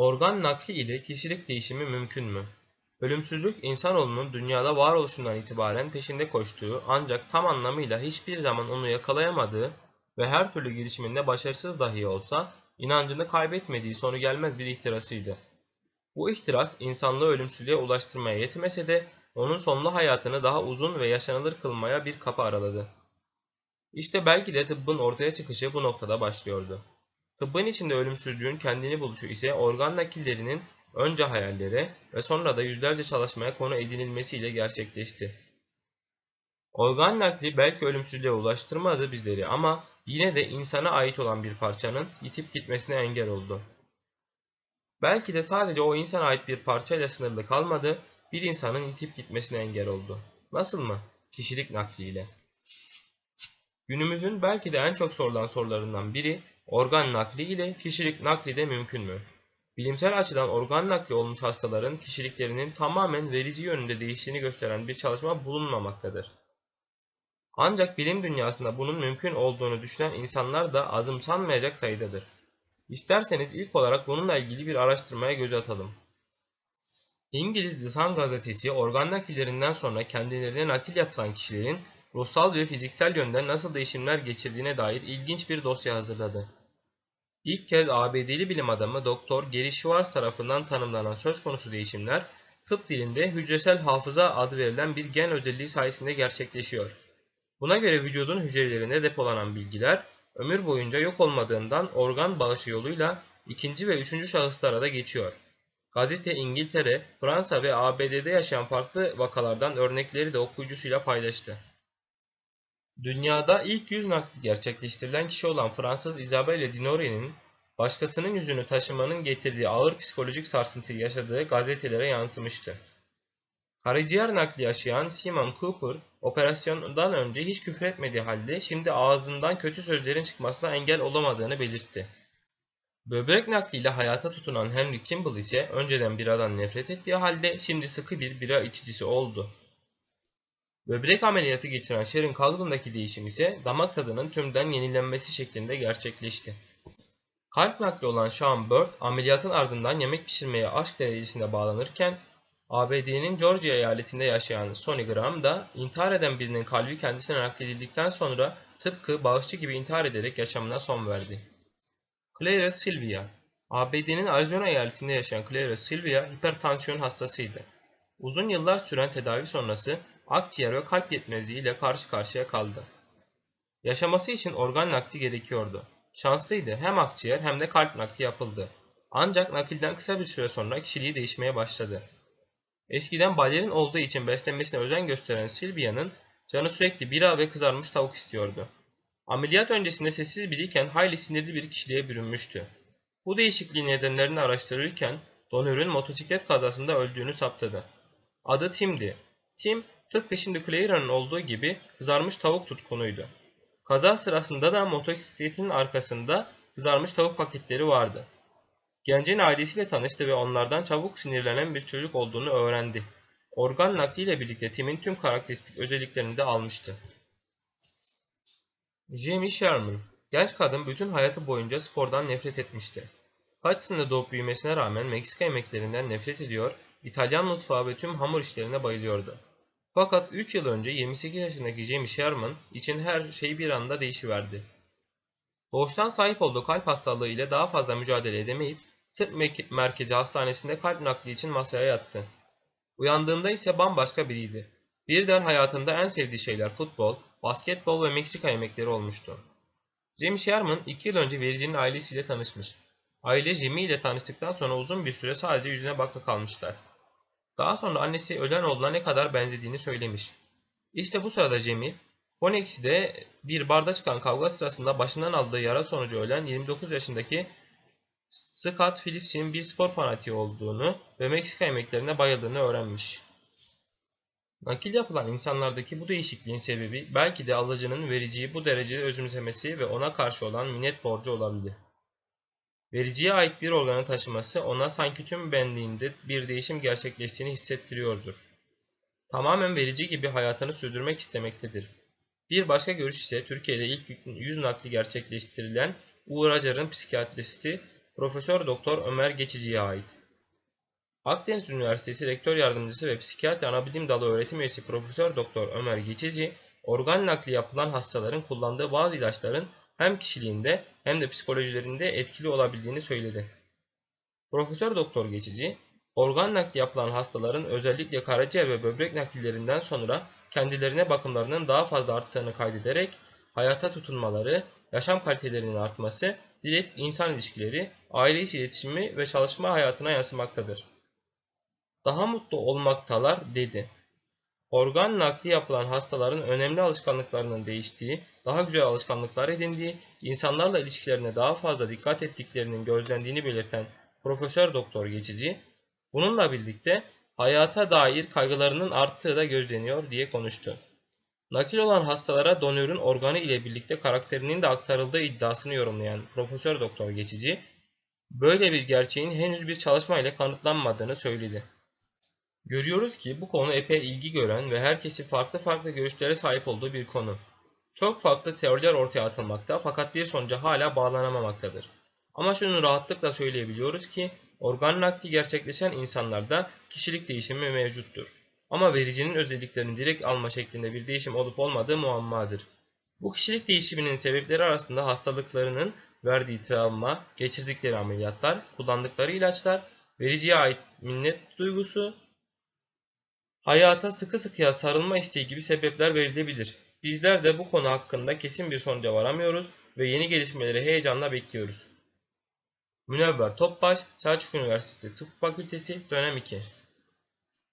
Organ nakli ile kişilik değişimi mümkün mü? Ölümsüzlük insanoğlunun dünyada varoluşundan itibaren peşinde koştuğu ancak tam anlamıyla hiçbir zaman onu yakalayamadığı ve her türlü girişiminde başarısız dahi olsa inancını kaybetmediği sonu gelmez bir ihtirasıydı. Bu ihtiras insanlığı ölümsüzlüğe ulaştırmaya yetmese de onun sonlu hayatını daha uzun ve yaşanılır kılmaya bir kapı araladı. İşte belki de tıbbın ortaya çıkışı bu noktada başlıyordu. Tıbbın içinde ölümsüzlüğün kendini buluşu ise organ nakillerinin önce hayallere ve sonra da yüzlerce çalışmaya konu edinilmesiyle gerçekleşti. Organ nakli belki ölümsüzlüğe ulaştırmadı bizleri ama yine de insana ait olan bir parçanın yitip gitmesine engel oldu. Belki de sadece o insana ait bir parçayla sınırlı kalmadı, bir insanın yitip gitmesine engel oldu. Nasıl mı? Kişilik nakliyle. Günümüzün belki de en çok sorulan sorularından biri organ nakli ile kişilik nakli de mümkün mü? Bilimsel açıdan organ nakli olmuş hastaların kişiliklerinin tamamen verici yönünde değiştiğini gösteren bir çalışma bulunmamaktadır. Ancak bilim dünyasında bunun mümkün olduğunu düşünen insanlar da azımsanmayacak sayıdadır. İsterseniz ilk olarak bununla ilgili bir araştırmaya göz atalım. İngiliz The Sun gazetesi organ nakillerinden sonra kendilerine nakil yapılan kişilerin ruhsal ve fiziksel yönden nasıl değişimler geçirdiğine dair ilginç bir dosya hazırladı. İlk kez ABD'li bilim adamı Dr. Gary Schwartz tarafından tanımlanan söz konusu değişimler, tıp dilinde hücresel hafıza adı verilen bir gen özelliği sayesinde gerçekleşiyor. Buna göre vücudun hücrelerinde depolanan bilgiler, ömür boyunca yok olmadığından organ bağışı yoluyla ikinci ve üçüncü şahıslara da geçiyor. Gazete İngiltere, Fransa ve ABD'de yaşayan farklı vakalardan örnekleri de okuyucusuyla paylaştı. Dünyada ilk yüz nakli gerçekleştirilen kişi olan Fransız Isabelle Dinore'nin başkasının yüzünü taşımanın getirdiği ağır psikolojik sarsıntıyı yaşadığı gazetelere yansımıştı. Karaciğer nakli yaşayan Simon Cooper, operasyondan önce hiç küfür etmediği halde şimdi ağzından kötü sözlerin çıkmasına engel olamadığını belirtti. Böbrek nakliyle hayata tutunan Henry Kimball ise önceden biradan nefret ettiği halde şimdi sıkı bir bira içicisi oldu. Böbrek ameliyatı geçiren Sharon Calden'daki değişim ise damak tadının tümden yenilenmesi şeklinde gerçekleşti. Kalp nakli olan Sean Bird ameliyatın ardından yemek pişirmeye aşk derecesinde bağlanırken ABD'nin Georgia eyaletinde yaşayan Sonny Graham da intihar eden birinin kalbi kendisine nakledildikten sonra tıpkı bağışçı gibi intihar ederek yaşamına son verdi. Clara Sylvia ABD'nin Arizona eyaletinde yaşayan Clara Sylvia hipertansiyon hastasıydı. Uzun yıllar süren tedavi sonrası akciğer ve kalp yetmezliği ile karşı karşıya kaldı. Yaşaması için organ nakli gerekiyordu. Şanslıydı hem akciğer hem de kalp nakli yapıldı. Ancak nakilden kısa bir süre sonra kişiliği değişmeye başladı. Eskiden balerin olduğu için beslenmesine özen gösteren Sylvia'nın canı sürekli bira ve kızarmış tavuk istiyordu. Ameliyat öncesinde sessiz biriyken hayli sinirli bir kişiliğe bürünmüştü. Bu değişikliğin nedenlerini araştırırken donörün motosiklet kazasında öldüğünü saptadı. Adı Tim'di. Tim tıpkı şimdi Clara'nın olduğu gibi kızarmış tavuk tutkunuydu. Kaza sırasında da motosikletin arkasında kızarmış tavuk paketleri vardı. Gencin ailesiyle tanıştı ve onlardan çabuk sinirlenen bir çocuk olduğunu öğrendi. Organ nakliyle birlikte Tim'in tüm karakteristik özelliklerini de almıştı. Jamie Sherman Genç kadın bütün hayatı boyunca spordan nefret etmişti. Paçsında doğup büyümesine rağmen Meksika yemeklerinden nefret ediyor, İtalyan mutfağı ve tüm hamur işlerine bayılıyordu. Fakat 3 yıl önce 28 yaşındaki Jamie Sherman için her şey bir anda değişiverdi. Doğuştan sahip olduğu kalp hastalığı ile daha fazla mücadele edemeyip tıp merkezi hastanesinde kalp nakli için masaya yattı. Uyandığında ise bambaşka biriydi. Birden hayatında en sevdiği şeyler futbol, basketbol ve Meksika yemekleri olmuştu. Jamie Sherman 2 yıl önce vericinin ailesiyle tanışmış. Aile Jimmy ile tanıştıktan sonra uzun bir süre sadece yüzüne bakla kalmışlar. Daha sonra annesi ölen oğluna ne kadar benzediğini söylemiş. İşte bu sırada Jamie, Phoenix'de bir barda çıkan kavga sırasında başından aldığı yara sonucu ölen 29 yaşındaki Scott Phillips'in bir spor fanatiği olduğunu ve Meksika yemeklerine bayıldığını öğrenmiş. Nakil yapılan insanlardaki bu değişikliğin sebebi belki de alıcının vericiyi bu derecede özümsemesi ve ona karşı olan minnet borcu olabilir. Vericiye ait bir organı taşıması ona sanki tüm benliğinde bir değişim gerçekleştiğini hissettiriyordur. Tamamen verici gibi hayatını sürdürmek istemektedir. Bir başka görüş ise Türkiye'de ilk yüz nakli gerçekleştirilen Uğur Acar'ın psikiyatristi Profesör Doktor Ömer Geçici'ye ait. Akdeniz Üniversitesi Rektör Yardımcısı ve Psikiyatri Anabilim Dalı Öğretim Üyesi Profesör Doktor Ömer Geçici, organ nakli yapılan hastaların kullandığı bazı ilaçların hem kişiliğinde hem de psikolojilerinde etkili olabildiğini söyledi. Profesör Doktor Geçici, organ nakli yapılan hastaların özellikle karaciğer ve böbrek nakillerinden sonra kendilerine bakımlarının daha fazla arttığını kaydederek hayata tutunmaları, yaşam kalitelerinin artması, direkt insan ilişkileri, aile içi iletişimi ve çalışma hayatına yansımaktadır. Daha mutlu olmaktalar dedi. Organ nakli yapılan hastaların önemli alışkanlıklarının değiştiği, daha güzel alışkanlıklar edindiği, insanlarla ilişkilerine daha fazla dikkat ettiklerinin gözlendiğini belirten Profesör Doktor Geçici, bununla birlikte hayata dair kaygılarının arttığı da gözleniyor diye konuştu. Nakil olan hastalara donörün organı ile birlikte karakterinin de aktarıldığı iddiasını yorumlayan Profesör Doktor Geçici, böyle bir gerçeğin henüz bir çalışma ile kanıtlanmadığını söyledi. Görüyoruz ki bu konu epey ilgi gören ve herkesin farklı farklı görüşlere sahip olduğu bir konu. Çok farklı teoriler ortaya atılmakta fakat bir sonuca hala bağlanamamaktadır. Ama şunu rahatlıkla söyleyebiliyoruz ki organ nakli gerçekleşen insanlarda kişilik değişimi mevcuttur. Ama vericinin özelliklerini direkt alma şeklinde bir değişim olup olmadığı muammadır. Bu kişilik değişiminin sebepleri arasında hastalıklarının verdiği travma, geçirdikleri ameliyatlar, kullandıkları ilaçlar, vericiye ait minnet duygusu, hayata sıkı sıkıya sarılma isteği gibi sebepler verilebilir. Bizler de bu konu hakkında kesin bir sonuca varamıyoruz ve yeni gelişmeleri heyecanla bekliyoruz. Münevver Topbaş, Selçuk Üniversitesi Tıp Fakültesi, dönem 2